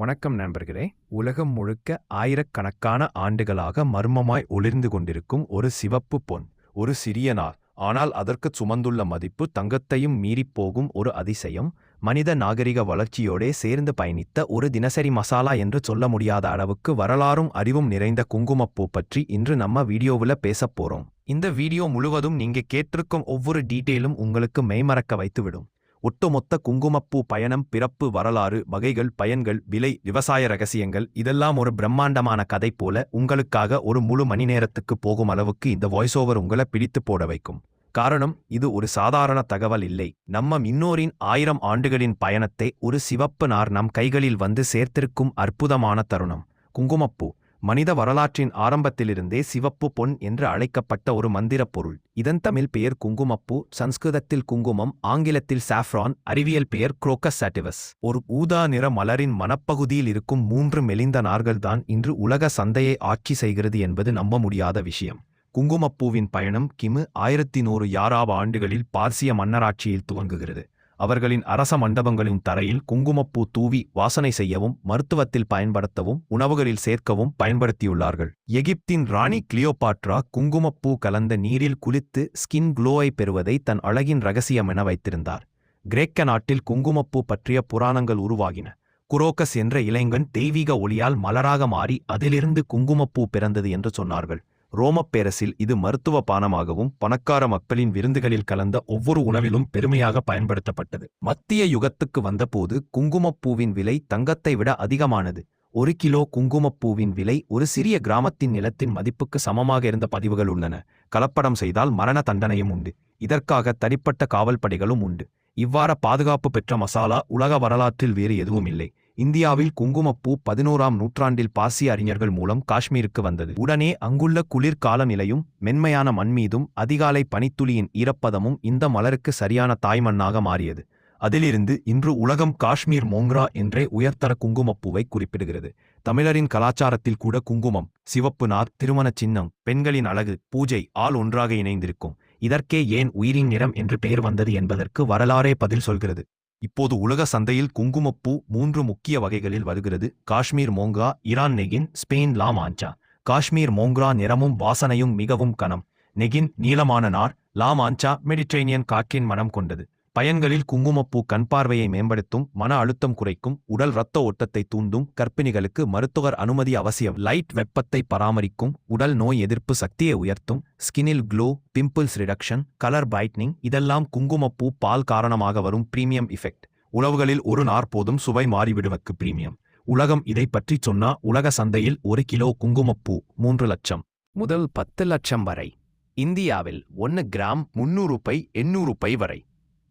வணக்கம் நண்பர்களே. உலகம் முழுக்க ஆயிரக்கணக்கான ஆண்டுகளாக மர்மமாய் ஒளிர்ந்து கொண்டிருக்கும் ஒரு சிவப்பு பொன் ஒரு சிறிய ஆனால் அதற்குச் சுமந்துள்ள மதிப்பு தங்கத்தையும் மீறிப் போகும் ஒரு அதிசயம். மனித நாகரிக வளர்ச்சியோடே சேர்ந்து பயணித்த ஒரு தினசரி மசாலா என்று சொல்ல முடியாத அளவுக்கு வரலாறும் அறிவும் நிறைந்த குங்குமப்பூ பற்றி இன்று நம்ம வீடியோவுல பேசப் போறோம். இந்த வீடியோ முழுவதும் நீங்க கேட்டிருக்கும் ஒவ்வொரு டீட்டெயிலும் உங்களுக்கு மெய்மறக்க வைத்துவிடும். ஒட்டுமொத்த குங்குமப்பூ பயணம் பிறப்பு வரலாறு வகைகள் பயன்கள் விலை விவசாய ரகசியங்கள் இதெல்லாம் ஒரு பிரம்மாண்டமான கதை போல உங்களுக்காக ஒரு முழு மணி நேரத்துக்கு போகும் அளவுக்கு இந்த வாய்ஸ் ஓவர் உங்களை பிடித்து போட வைக்கும். காரணம் இது ஒரு சாதாரண தகவல் இல்லை. நம்ம இன்னோரின் ஆயிரம் ஆண்டுகளின் பயணத்தை ஒரு சிவப்பு நார் நம் கைகளில் வந்து சேர்த்திருக்கும் அற்புதமான தருணம். குங்குமப்பூ. மனித வரலாற்றின் ஆரம்பத்திலிருந்தே சிவப்பு பொன் என்று அழைக்கப்பட்ட ஒரு மந்திரப் பொருள். இதன் தமிழ் பெயர் குங்குமப்பூ சம்ஸ்கிருதத்தில் குங்குமம் ஆங்கிலத்தில் சாஃப்ரான் அறிவியல் பெயர் குரோக்கஸ் சாட்டிவஸ். ஒரு ஊதா நிற மலரின் மனப்பகுதியில் இருக்கும் மூன்று மெலிந்த நார்கள்தான் இன்று உலக சந்தையை ஆட்சி செய்கிறது என்பது நம்ப முடியாத விஷயம். குங்குமப்பூவின் பயணம் கிமு ஆயிரத்தி நூறு யாராவ ஆண்டுகளில் பார்சிய மன்னராட்சியில் துவங்குகிறது. அவர்களின் அரச மண்டபங்களின் தரையில் குங்குமப்பூ தூவி வாசனை செய்யவும் மருத்துவத்தில் பயன்படுத்தவும் உணவுகளில் சேர்க்கவும் பயன்படுத்தியுள்ளார்கள். எகிப்தின் ராணி கிளியோபாட்ரா குங்குமப்பூ கலந்த நீரில் குளித்து ஸ்கின் குளோவை பெறுவதை தன் அழகின் ரகசியம் என வைத்திருந்தார். கிரேக்க நாட்டில் குங்குமப்பூ பற்றிய புராணங்கள் உருவாகின. குரோக்கஸ் என்ற இளைஞன் தெய்வீக ஒளியால் மலராக மாறி அதிலிருந்து குங்குமப்பூ பிறந்தது என்று சொன்னார்கள். ரோமப் பேரசில் இது மருத்துவ பானமாகவும் பணக்கார மக்களின் விருந்துகளில் கலந்த ஒவ்வொரு உணவிலும் பெருமையாக பயன்படுத்தப்பட்டது. மத்திய யுகத்துக்கு வந்தபோது குங்குமப்பூவின் விலை தங்கத்தை விட அதிகமானது. ஒரு கிலோ குங்குமப்பூவின் விலை ஒரு சிறிய கிராமத்தின் நிலத்தின் மதிப்புக்கு சமமாக இருந்த பதிவுகள் உள்ளன. கலப்படம் செய்தால் மரண தண்டனையும் உண்டு. இதற்காக தனிப்பட்ட காவல்படைகளும் உண்டு. இவ்வாற பாதுகாப்பு பெற்ற மசாலா உலக வரலாற்றில் வேறு எதுவும் இல்லை இந்தியாவில் குங்குமப்பூ பதினோராம் நூற்றாண்டில் பாசிய அறிஞர்கள் மூலம் காஷ்மீருக்கு வந்தது. உடனே அங்குள்ள குளிர் காலநிலையும் மென்மையான மண் மீதும் அதிகாலை பனித்துளியின் ஈரப்பதமும் இந்த மலருக்கு சரியான தாய்மண்ணாக மாறியது. அதிலிருந்து இன்று உலகம் காஷ்மீர் மோங்ரா என்றே உயர்தர குங்குமப்பூவை குறிப்பிடுகிறது. தமிழரின் கலாச்சாரத்தில் கூட குங்குமம் சிவப்பு நார் திருமணச் சின்னம் பெண்களின் அழகு பூஜை ஆள் ஒன்றாக இணைந்திருக்கும். இதற்கே ஏன் உயிரின் நிறம் என்று பெயர் வந்தது என்பதற்கு வரலாறே பதில் சொல்கிறது. இப்போது உலக சந்தையில் குங்குமப்பூ மூன்று முக்கிய வகைகளில் வருகிறது. Kashmir Monga Iran Negin Spain La Mancha Kashmir Mongra நிறமும் வாசனையும் மிகவும் கனம். நெகின் நீளமான நார் லாமாஞ்சா மெடிட்ரேனியன் காக்கின் மனம் கொண்டது. பயன்களில் குங்குமப்பூ கண் பார்வையை மேம்படுத்தும் மன அழுத்தம் குறைக்கும் உடல் இரத்த ஓட்டத்தை தூண்டும் கர்ப்பிணிகளுக்கு மருத்துவர் அனுமதி அவசியம். லைட் வெப்பத்தை பராமரிக்கும் உடல் நோய் எதிர்ப்பு சக்தியை உயர்த்தும் ஸ்கினில் glow pimples reduction colour brightening இதெல்லாம் குங்குமப்பூ பால் காரணமாக வரும் பிரீமியம் இஃபெக்ட். உணவுகளில் ஒரு நார் போதும் சுவை மாறிவிடுவக்கு பிரீமியம். உலகம் இதை பற்றி சொன்னா உலக சந்தையில் ஒரு கிலோ குங்குமப்பூ மூன்று லட்சம். முதல் பத்து லட்சம் வரை. இந்தியாவில் ஒன்னு கிராம் முன்னூறு பை எண்ணூறு பை வரை.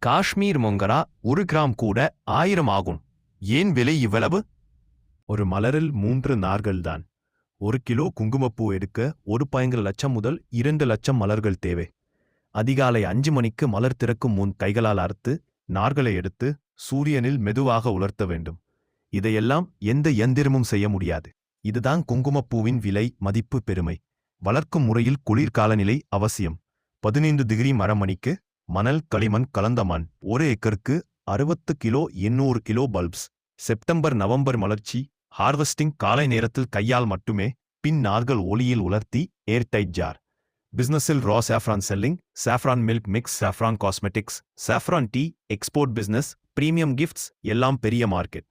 காஷ்மீர் மொங்கரா ஒரு கிராம் கூட ஆயிரம் ஆகும். ஏன் விலை இவ்வளவு? ஒரு மலரில் மூன்று நார்கள்தான். ஒரு கிலோ குங்குமப்பூ எடுக்க ஒரு பயங்கர லட்சம் முதல் இரண்டு லட்சம் மலர்கள் தேவை. அதிகாலை அஞ்சு மணிக்கு மலர் திறக்கும் முன் கைகளால் அறுத்து நார்களை எடுத்து சூரியனில் மெதுவாக உலர்த்த வேண்டும். இதையெல்லாம் எந்த எந்திரமும் செய்ய முடியாது. இதுதான் குங்குமப்பூவின் விலை மதிப்பு பெருமை. வளர்க்கும் முறையில் குளிர்காலநிலை அவசியம். பதினைந்து டிகிரி மரமணிக்கு மணல் களிமண் கலந்த மண் ஒரு ஏக்கருக்கு அறுபத்து கிலோ எண்ணூறு கிலோ பல்ப்ஸ். செப்டம்பர் நவம்பர் மலர்ச்சி ஹார்வெஸ்டிங் காலை நேரத்தில் கையால் மட்டுமே பின் நார்கள் ஒளியில் உலர்த்தி airtight jar. பிசினஸில் raw saffron selling saffron milk mix saffron cosmetics saffron tea export business premium gifts எல்லாம் பெரிய மார்க்கெட்.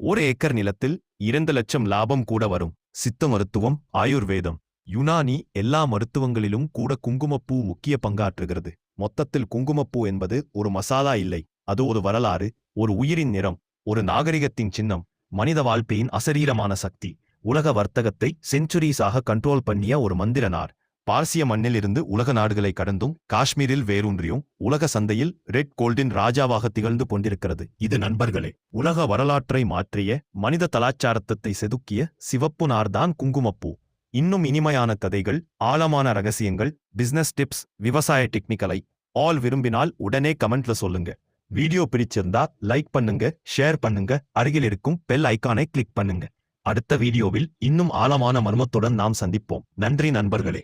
ஒரு ஏக்கர் நிலத்தில் இரண்டு லட்சம் லாபம் கூட வரும். சித்த மருத்துவம் ஆயுர்வேதம். யுனானி எல்லா மருத்துவங்களிலும் கூட குங்குமப்பூ முக்கிய பங்காற்றுகிறது. மொத்தத்தில் குங்குமப்பூ என்பது ஒரு மசாலா இல்லை. அது ஒரு வரலாறு ஒரு உயிரின் நிறம் ஒரு நாகரிகத்தின் சின்னம் மனித வாழ்க்கையின் அசரீரமான சக்தி. உலக வர்த்தகத்தை செஞ்சுரீஸாக கண்ட்ரோல் பண்ணிய ஒரு மந்திரனார். பார்சிய மண்ணிலிருந்து உலக நாடுகளை கடந்தும் காஷ்மீரில் வேரூன்றியும் உலக சந்தையில் ரெட் கோல்டின் ராஜாவாக திகழ்ந்து கொண்டிருக்கிறது. இது நண்பர்களே உலக வரலாற்றை மாற்றிய மனித கலாச்சாரத்தை செதுக்கிய சிவப்பு நார்தான் குங்குமப்பூ. இன்னும் இனிமையான கதைகள் ஆழமான ரகசியங்கள் பிசினஸ் டிப்ஸ் விவசாய டெக்னிக்கலை ஆல் விரும்பினால் உடனே கமெண்ட்ல சொல்லுங்க. வீடியோ பிடிச்சிருந்தா லைக் பண்ணுங்க ஷேர் பண்ணுங்க அருகில் இருக்கும் பெல் ஐக்கானை கிளிக் பண்ணுங்க. அடுத்த வீடியோவில் இன்னும் ஆழமான மர்மத்துடன் நாம் சந்திப்போம். நன்றி நண்பர்களே.